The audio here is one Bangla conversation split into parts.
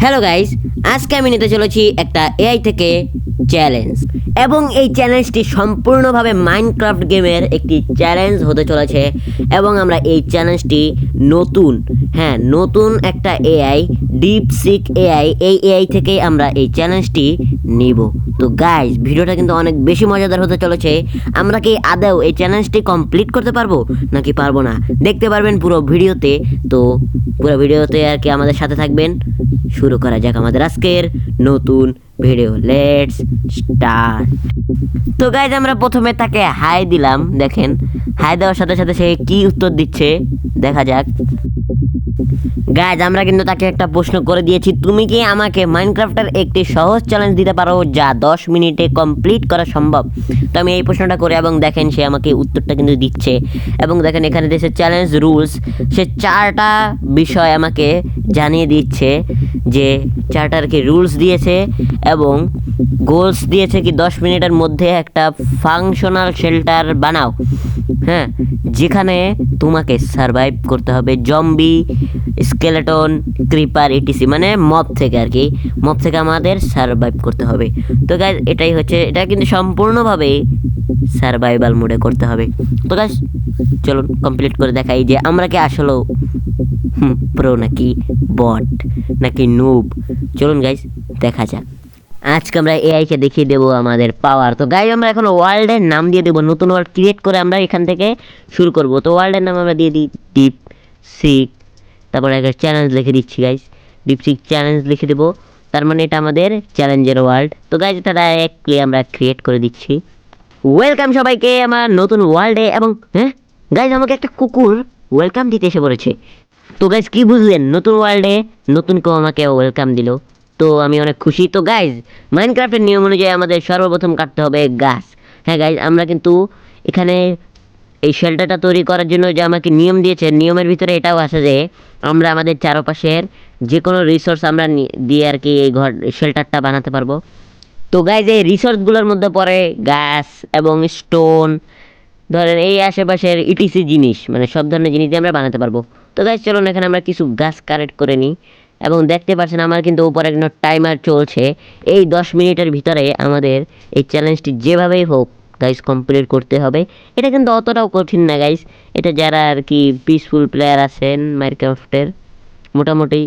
হ্যালো গাইস আজকে আমি নিতে চলেছি একটা এআই থেকে চ্যালেঞ্জ এবং এই চ্যালেঞ্জটি সম্পূর্ণভাবে মাইনক্রাফট গেমের একটি চ্যালেঞ্জ হতে চলেছে এবং আমরা এই চ্যালেঞ্জটি নতুন হ্যাঁ নতুন একটা এআই ডিপ সিক এআই এই এআই থেকেই আমরা এই চ্যালেঞ্জটি নিব। তো গাইস ভিডিওটা কিন্তু অনেক বেশি মজাদার হতে চলেছে। আমরা কি আদৌ এই চ্যালেঞ্জটি কমপ্লিট করতে পারব নাকি পারব না? দেখতে পারবেন পুরো ভিডিওতে। তো পুরো ভিডিওতে আর কি আমাদের সাথে থাকবেন। শুরু করা যাক আমাদের আজকের নতুন ভিডিও লেটস স্টার্ট তো গাইজ আমরা প্রথমে তাকে হাই দিলাম, দেখেন। হাই দেওয়ার সাথে সাথে সে কি উত্তর দিচ্ছে, দেখা যাক। গাইজ আমরা কিন্তু তাকে একটা প্রশ্ন করে দিয়েছি, তুমি কি আমাকে মাইনক্রাফটের একটি সহজ চ্যালেঞ্জ দিতে পারো, যা দশ মিনিটে কমপ্লিট করা সম্ভব? তো আমি এই প্রশ্নটা করে, এবং দেখেন সে আমাকে উত্তরটা কিন্তু দিচ্ছে। এবং দেখেন এখানে দিয়েছে চ্যালেঞ্জ রুলস সে চারটা বিষয় আমাকে জানিয়ে দিচ্ছে, যে চারটার কি রুলস দিয়েছে এবং গোলস দিয়েছে কি দশ মিনিটের মধ্যে একটা ফাংশনাল শেল্টার বানাও। হ্যাঁ যেখানে তোমাকে সারভাইভ করতে হবে। জম্বি স্কেলেটন ক্রিপার ইটিসি মানে মব থেকে আর কি। মব থেকে আমাদের সারভাইভ করতে হবে। তো গাইজ এটাই হচ্ছে, এটা কিন্তু সম্পূর্ণভাবে সারভাইভাল মোডে করতে হবে। তো গাইজ চলুন কমপ্লিট করে দেখাই যে আমরা কি আসলেও প্রো নাকি বট নাকি নুব চলুন গাইজ দেখা যাক। আজকে আমরা এআইকে দেখিয়ে দেবো আমাদের পাওয়ার তো গাইজ আমরা এখন ওয়ার্ল্ডের নাম দিয়ে দেবো, নতুন ওয়ার্ল্ড ক্রিয়েট করে আমরা এখান থেকে শুরু করব। তো ওয়ার্ল্ডের নাম আমরা দিয়ে দিই ডিপ সিক তারপরে একটা চ্যালেঞ্জ লিখে দিচ্ছি গাইজ ডিপ সিক চ্যালেঞ্জ লিখে দেবো। তার মানে এটা আমাদের চ্যালেঞ্জের ওয়ার্ল্ড তো গাইজ এটা ডাইরেক্টলি আমরা ক্রিয়েট করে দিচ্ছি। ওয়েলকাম সবাইকে আমার নতুন ওয়ার্ল্ডে এবং হ্যাঁ? গাইজ আমাকে একটা কুকুর ওয়েলকাম দিতে এসে পড়েছে। তো গাইজ কি বুঝলেন? নতুন ওয়ার্ল্ডে নতুন কেউ আমাকে ওয়েলকাম দিল। তো আমি অনেক খুশি। তো গাইজ মাইনক্রাফটের নিয়ম অনুযায়ী আমাদের সর্বপ্রথম কাটতে হবে গাছ। হ্যাঁ গাইজ আমরা কিন্তু এখানে এই শেল্টারটা তৈরি করার জন্য যে আমাকে নিয়ম দিয়েছে, নিয়মের ভিতরে এটাও আছে যে আমরা আমাদের চারপাশের যে কোনো রিসোর্স আমরা দিয়ে আর কি এই ঘর শেল্টারটা বানাতে পারব। তো গাইজ এই রিসোর্সগুলোর মধ্যে পড়ে গাছ এবং স্টোন ধরেন এই আশেপাশের ইটিসি জিনিস মানে সব ধরনের জিনিস দিয়ে আমরা বানাতে পারব। তো গাইজ চলুন এখানে আমরা কিছু গাছ কালেক্ট করে নিই। এবং দেখতে পাচ্ছেন আমার কিন্তু উপরে একটা টাইমার চলছে। এই দশ মিনিটের ভিতরে আমাদের এই চ্যালেঞ্জটি যেভাবেই হোক গাইস কমপ্লিট করতে হবে। এটা কিন্তু অতটাও কঠিন না গাইস এটা যারা আর কি পিসফুল প্লেয়ার আছেন মাইনক্রাফটের মোটামুটি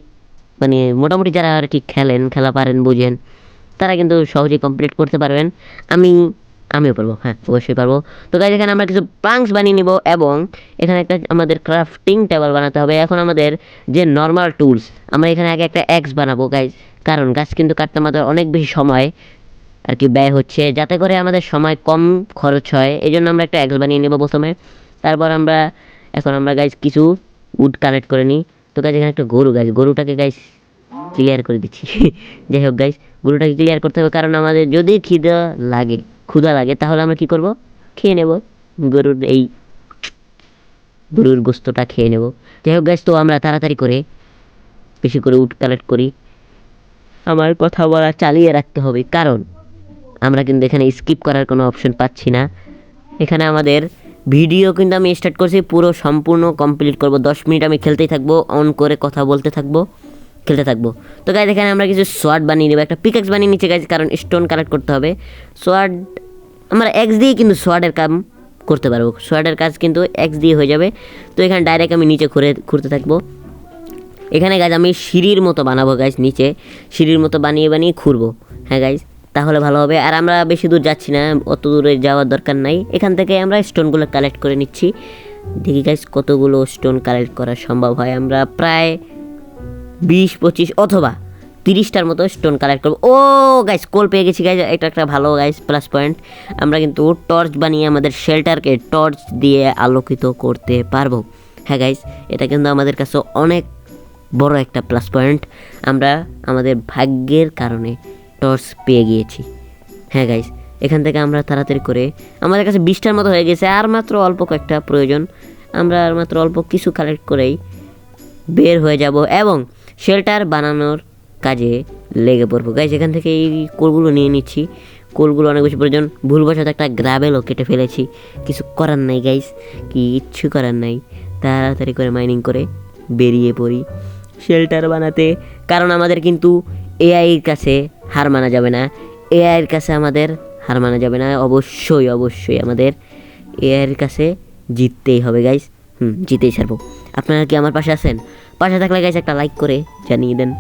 মানে মোটামুটি যারা আর কি খেলেন, খেলা পারেন, বুঝেন, তারা কিন্তু সহজেই কমপ্লিট করতে পারবেন। আমি আমিও পারব হ্যাঁ অবশ্যই পারব। তো গাইজ এখানে আমরা কিছু প্লাঙ্কস বানিয়ে নিব এবং এখানে একটা আমাদের ক্রাফটিং টেবিল বানাতে হবে। এখন আমাদের যে নর্মাল টুলস আমরা এখানে আগে একটা অ্যাক্স বানাবো গাইজ কারণ গাছ কিন্তু কাটতে আমাদের অনেক বেশি সময় আর কি ব্যয় হচ্ছে, যাতে করে আমাদের সময় কম খরচ হয়। এই জন্য আমরা একটা অ্যাক্স বানিয়ে নেব প্রথমে। তারপর আমরা, এখন আমরা গাইজ কিছু উড কালেক্ট করে নিই। তো গাছ এখানে একটা গরু গাছ গরুটাকে গাইজ ক্লিয়ার করে দিচ্ছি। যাই হোক গাইজ গরুটাকে ক্লিয়ার করতে হবে কারণ আমাদের যদি খিদা লাগে। ক্ষুধা লাগে, তাহলে আমরা কি করব? খেয়ে নেব। গরুর এই গরুর গোস্তটা খেয়ে নেব। যাই হোক গাইজ তো আমরা তাড়াতাড়ি করে, বেশি করে উড কালেক্ট করি। আমার কথা বলা চালিয়ে রাখতে হবে, কারণ আমরা কিন্তু এখানে স্কিপ করার কোনো অপশন পাচ্ছি না। এখানে আমাদের ভিডিও কিন্তু আমি স্টার্ট করছি, পুরো সম্পূর্ণ কমপ্লিট করব। দশ মিনিট আমি খেলতেই থাকব অন করে কথা বলতে থাকব। খেলতে থাকব। তো গাইজ এখানে আমরা কিছু সোয়ার্ড বানিয়ে নেব। একটা পিকেক্স বানিয়ে নিচ্ছি গাইজ কারণ স্টোন কালেক্ট করতে হবে। সোয়ার্ড আমরা এক্স দিয়ে কিন্তু সোয়ার্ডের কাম করতে পারব। সোয়ার্ডের কাজ কিন্তু এক্স দিয়ে হয়ে যাবে। তো এখানে ডাইরেক্ট আমি নিচে ঘুরে, ঘুরতে থাকব। এখানে গাছ আমি সিঁড়ির মতো বানাবো গাছ নিচে। সিঁড়ির মতো বানিয়ে বানিয়ে খুঁড়বো হ্যাঁ গাইজ তাহলে ভালো হবে। আর আমরা বেশি দূর যাচ্ছি না, অত দূরে যাওয়ার দরকার নাই। এখান থেকে আমরা স্টোনগুলো কালেক্ট করে নিচ্ছি। দেখি গাইজ কতগুলো স্টোন কালেক্ট করা সম্ভব হয়। আমরা প্রায় বিশ, পঁচিশ অথবা তিরিশটার মতো স্টোন কালেক্ট করব। ও গাইস কোল পেয়ে গেছি গাইজ এটা একটা ভালো গাইস প্লাস পয়েন্ট আমরা কিন্তু টর্চ বানিয়ে আমাদের শেল্টারকে টর্চ দিয়ে আলোকিত করতে পারব। হ্যাঁ গাইস এটা কিন্তু আমাদের কাছে অনেক বড় একটা প্লাস পয়েন্ট আমরা আমাদের ভাগ্যের কারণে টর্চ পেয়ে গিয়েছি। হ্যাঁ গাইস এখান থেকে আমরা তাড়াতাড়ি করে আমাদের কাছে বিশটার মতো হয়ে গেছে, আর মাত্র অল্প কয়েকটা প্রয়োজন। আমরা আর মাত্র অল্প কিছু কালেক্ট করেই বের হয়ে যাব এবং শেল্টার বানানোর কাজে লেগে পড়ব। গাইজ এখান থেকে এই কোলগুলো নিয়ে নিচ্ছি। কোলগুলো অনেক বেশি প্রয়োজন। ভুলবশত একটা গ্রাবেলও কেটে ফেলেছি। কিছু করার নাই গাইজ কি ইচ্ছু করার নাই। তাড়াতাড়ি করে মাইনিং করে বেরিয়ে পড়ি। শেল্টার বানাতে। কারণ আমাদের কিন্তু এআইয়ের কাছে হার মানা যাবে না। এআইয়ের কাছে আমাদের হার মানা যাবে না। অবশ্যই অবশ্যই আমাদের এআইয়ের কাছে জিততেই হবে গাইস হুম, জিতেই ছাড়বো। আপনারা কি আমার পাশে আছেন? পাশে থাকলে গাইস একটা লাইক করে জানিয়ে দেন।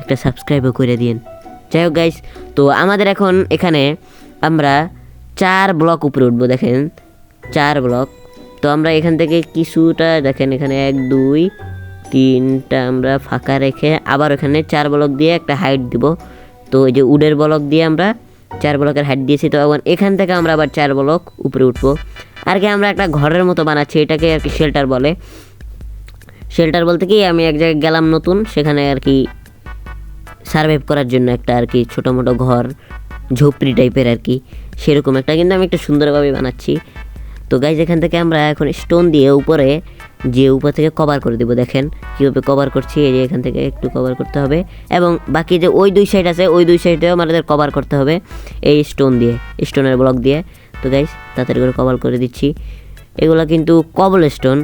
একটা সাবস্ক্রাইবও করে দিন যাই হোক গাইস তো আমাদের এখন এখানে আমরা চার ব্লক উপরে উঠবো, দেখেন। চার ব্লক তো আমরা এখান থেকে কিছুটা, দেখেন এখানে এক, দুই, তিনটা আমরা ফাঁকা রেখে আবার ওখানে চার ব্লক দিয়ে একটা হাইট দিব। তো এই যে উডের ব্লক দিয়ে আমরা চার ব্লকের হাইট দিয়েছি। তো এখন এখান থেকে আমরা আবার চার ব্লক উপরে উঠবো। আর কি আমরা একটা ঘরের মতো বানাচ্ছি, এটাকে আর কি শেল্টার বলে। শেল্টার বলতে কি, আমি এক জায়গায় গেলাম নতুন, সেখানে আর কি সার্ভাইভ করার জন্য একটা আর কি ছোটো মোটো ঘর, ঝোপড়ি টাইপের আর কি, সেরকম একটা, কিন্তু আমি একটা সুন্দরভাবে বানাচ্ছি। তো গাইজ এখান থেকে আমরা এখন স্টোন দিয়ে উপরে যে উপর থেকে কভার করে দেবো, দেখেন কীভাবে কভার করছি, এই যে এখান থেকে একটু কভার করতে হবে, এবং বাকি যে ওই দুই সাইড আছে, ওই দুই সাইডেও আমাদের কভার করতে হবে, এই স্টোন দিয়ে স্টোনের ব্লক দিয়ে। তো গাইজ তাড়াতাড়ি করে কভার করে দিচ্ছি। এগুলো কিন্তু কবল স্টোন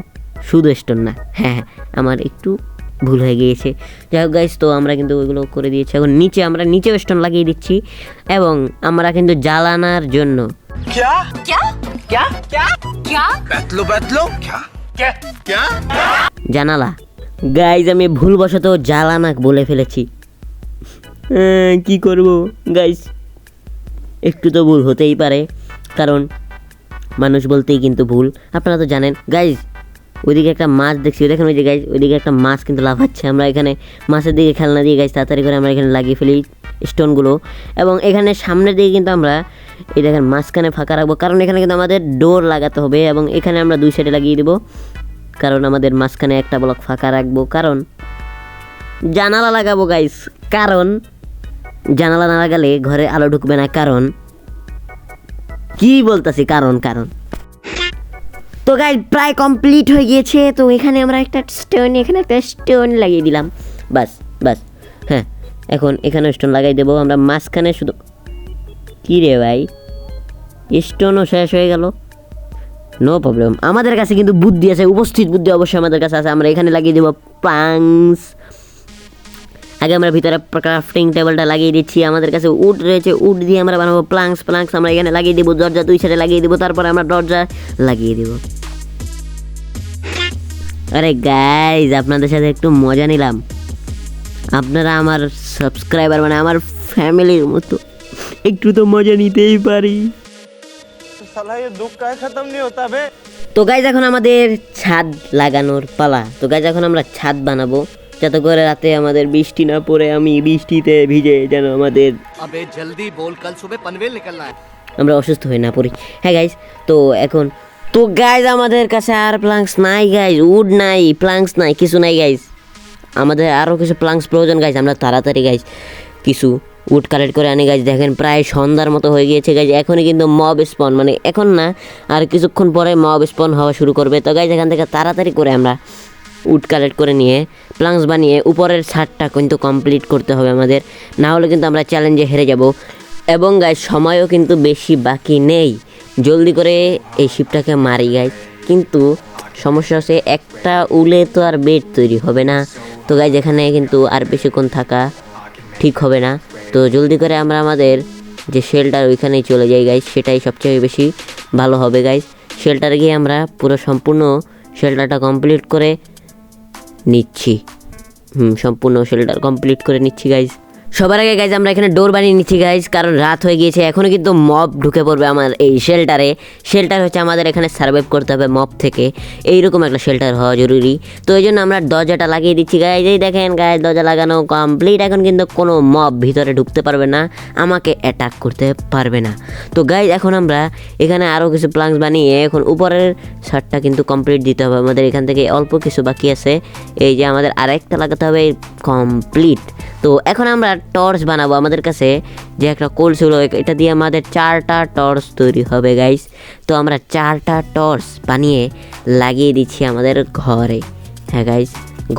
শুধু স্টোন না। হ্যাঁ আমার একটু ভুল হয়ে গিয়েছে। যাই হোক গাইস তো আমরা কিন্তু ওইগুলো করে দিয়েছি। এখন নিচে আমরা নিচে স্টোন লাগিয়ে দিচ্ছি এবং আমরা কিন্তু জ্বালানার জন্য। জানালা। গাইজ আমি ভুলবশত জ্বালানা বলে ফেলেছি। হ্যাঁ, কি করব? গাইজ একটু তো ভুল হতেই পারে। কারণ মানুষ বলতেই কিন্তু ভুল। আপনারা তো জানেন। গাইজ ওইদিকে একটা মাছ দেখছি। দেখেন ওই যে গাইজ ওইদিকে একটা মাছ কিন্তু লাফাচ্ছে। আমরা এখানে মাছের দিকে খেলনা দিয়ে গাইজ তাড়াতাড়ি করে আমরা এখানে লাগিয়ে ফেলি স্টোনগুলো এবং এখানে সামনের দিকে কিন্তু আমরা এই দেখেন মাঝখানে ফাঁকা রাখব। কারণ এখানে কিন্তু আমাদের ডোর লাগাতে হবে এবং এখানে আমরা দুই সাইডে লাগিয়ে দেবো। কারণ আমাদের মাঝখানে একটা ব্লক ফাঁকা রাখব। কারণ জানালা লাগাবো গাইস কারণ জানালা না লাগালে ঘরে আলো ঢুকবে না। কারণ কি বলতেছি? কারণ কারণ। তো গাইজ প্রায় কমপ্লিট হয়ে গিয়েছে। তো এখানে আমরা একটা স্টোন এখানে একটা স্টোন লাগিয়ে দিলাম। বাস বাস হ্যাঁ এখন এখানে স্টোন লাগাই দেবো। আমরা মাঝখানে শুধু কী রে ভাই? স্টোনও শেষ হয়ে গেল। নো প্রবলেম আমাদের কাছে কিন্তু বুদ্ধি আছে, উপস্থিত বুদ্ধি অবশ্যই আমাদের কাছে আছে। আমরা এখানে লাগিয়ে দেবো প্লাংস আগে আমরা ভিতরে ক্রাফটিং টেবিলটা লাগিয়ে দিচ্ছি আমাদের কাছে উড রয়েছে উড দিয়ে আমরা বানাবো প্লাংস প্লাংস আমরা এখানে লাগিয়ে দেবো দরজা দুই সাইডে লাগিয়ে দেবো তারপরে আমরা দরজা লাগিয়ে দেবো। আরে গাইজ আপনাদের সাথে একটু মজা নিলাম। আপনারা আমার সাবস্ক্রাইবার মানে আমার ফ্যামিলির মতো। একটু তো মজা নিতেই পারি। তো গাইজ এখন আমাদের ছাদ লাগানোর পালা। তো গাইজ এখন আমরা ছাদ বানাবো। যাতে করে রাতে আমাদের বৃষ্টি না পড়ে আমি বৃষ্টিতে ভিজে যেন আমাদের জলদি বল কাল সুবে পানভেল নিকলনা আমরা অসুস্থ হয়ে না পড়ি। হ্যাঁ গাইজ তো এখন তো গাইজ আমাদের কাছে আর প্লাংস নাই গাইজ উড নাই প্লাংস নাই কিছু নাই গাইজ আমাদের আরও কিছু প্লাংস প্রয়োজন গাইজ আমরা তাড়াতাড়ি গাইজ কিছু উড কালেক্ট করে আনি গাইজ দেখেন প্রায় সন্ধ্যার মতো হয়ে গিয়েছে গাইজ এখনই কিন্তু মব স্পন মানে এখন না আর কিছুক্ষণ পরে মব স্পন হওয়া শুরু করবে। তো গাইজ এখান থেকে তাড়াতাড়ি করে আমরা উড কালেক্ট করে নিয়ে প্লাংস বানিয়ে উপরের ছাদটা কিন্তু কমপ্লিট করতে হবে আমাদের। না হলে কিন্তু আমরা চ্যালেঞ্জে হেরে যাব। এবং গায়ে সময়ও কিন্তু বেশি বাকি নেই। জলদি করে এই শিপটাকে মারি গাইজ কিন্তু সমস্যা হচ্ছে একটা উলে তো আর বেড তৈরি হবে না। তো গাইজ যেখানে কিন্তু আর বেশিক্ষণ থাকা ঠিক হবে না। তো জলদি করে আমরা আমাদের যে শেল্টার ওইখানেই চলে যাই গাইজ সেটাই সবচেয়ে বেশি ভালো হবে গাইজ শেল্টারে গিয়ে আমরা পুরো সম্পূর্ণ শেল্টারটা কমপ্লিট করে নিচ্ছি। হুম সম্পূর্ণ শেল্টার কমপ্লিট করে নিচ্ছি গাইজ সবার আগে গাইজ আমরা এখানে ডোর বানিয়ে নিচ্ছি গাইজ কারণ রাত হয়ে গিয়েছে এখনও কিন্তু মব ঢুকে পড়বে আমার এই শেল্টারে শেল্টার হচ্ছে আমাদের এখানে সার্ভাইভ করতে হবে মব থেকে। এইরকম একটা শেল্টার হওয়া জরুরি। তো এই জন্য আমরা দরজাটা লাগিয়ে দিচ্ছি গাইজ এই দেখেন গাইজ দরজা লাগানো কমপ্লিট এখন কিন্তু কোনো মব ভিতরে ঢুকতে পারবে না, আমাকে অ্যাটাক করতে পারবে না। তো গাইজ এখন আমরা এখানে আরও কিছু প্লাংস বানিয়ে, এখন উপরের শার্টটা কিন্তু কমপ্লিট দিতে হবে। আমাদের এখান থেকে অল্প কিছু বাকি আছে। এই যে আমাদের আরেকটা লাগাতে হবে কমপ্লিট তো এখন আমরা টর্চ বানাবো আমাদের কাছে যে একটা কোল ছিল, এটা দিয়ে আমাদের চারটা টর্চ তৈরি হবে গাইস তো আমরা চারটা টর্চ বানিয়ে লাগিয়ে দিচ্ছি আমাদের ঘরে। হ্যাঁ গাইস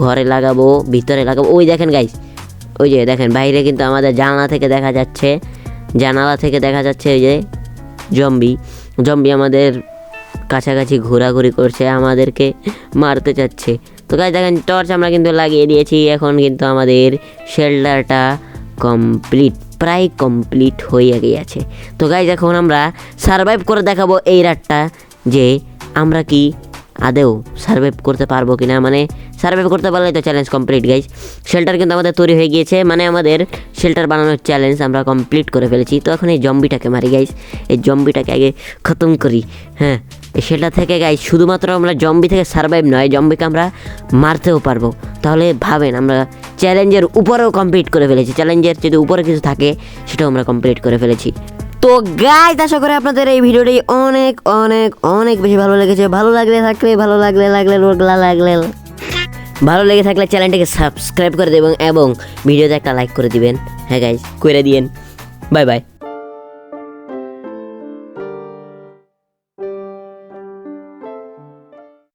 ঘরে লাগাবো, ভিতরে লাগাবো। ওই দেখেন গাইস ওই যে দেখেন, বাইরে কিন্তু আমাদের জানালা থেকে দেখা যাচ্ছে, জানালা থেকে দেখা যাচ্ছে ওই যে জম্বি জম্বি আমাদের কাছাকাছি ঘোরাঘুরি করছে, আমাদেরকে মারতে চাচ্ছে। তো গাইজ দেখেন টর্চ আমরা কিন্তু লাগিয়ে দিয়েছি। এখন কিন্তু আমাদের শেল্টারটা কমপ্লিট প্রায় কমপ্লিট হয়ে গিয়েছে। তো গাইজ এখন আমরা সারভাইভ করে দেখাবো এই রাতটা যে আমরা কি আদেও সার্ভাইভ করতে পারব কি না মানে সার্ভাইভ করতে পারলে তো চ্যালেঞ্জ কমপ্লিট গাইজ শেল্টার কিন্তু আমাদের তৈরি হয়ে গিয়েছে। মানে আমাদের শেল্টার বানানোর চ্যালেঞ্জ আমরা কমপ্লিট করে ফেলেছি। তো এখন এই জম্বিটাকে মারি গাইজ এই জম্বিটাকে আগে খতম করি। হ্যাঁ শেল্টার থেকে গাই শুধুমাত্র আমরা জম্বি থেকে সার্ভাইভ নয় জম্বিকে আমরা মারতেও পারব। তাহলে ভাবেন, আমরা চ্যালেঞ্জের উপরেও কমপ্লিট করে ফেলেছি। চ্যালেঞ্জের যদি উপরে কিছু থাকে, সেটাও আমরা কমপ্লিট করে ফেলেছি। তো গাইজ আশা করি আপনাদের এই ভিডিওটি অনেক অনেক অনেক বেশি ভালো লেগেছে। ভালো লাগলে থাকলে, ভালো লাগলে লাগলে লাগলে লাগলে ভালো লেগে থাকলে চ্যানেলটিকে সাবস্ক্রাইব করে দেবেন এবং ভিডিওতে একটা লাইক করে দিবেন। হ্যাঁ গাইজ করে দিয়েন। Bye bye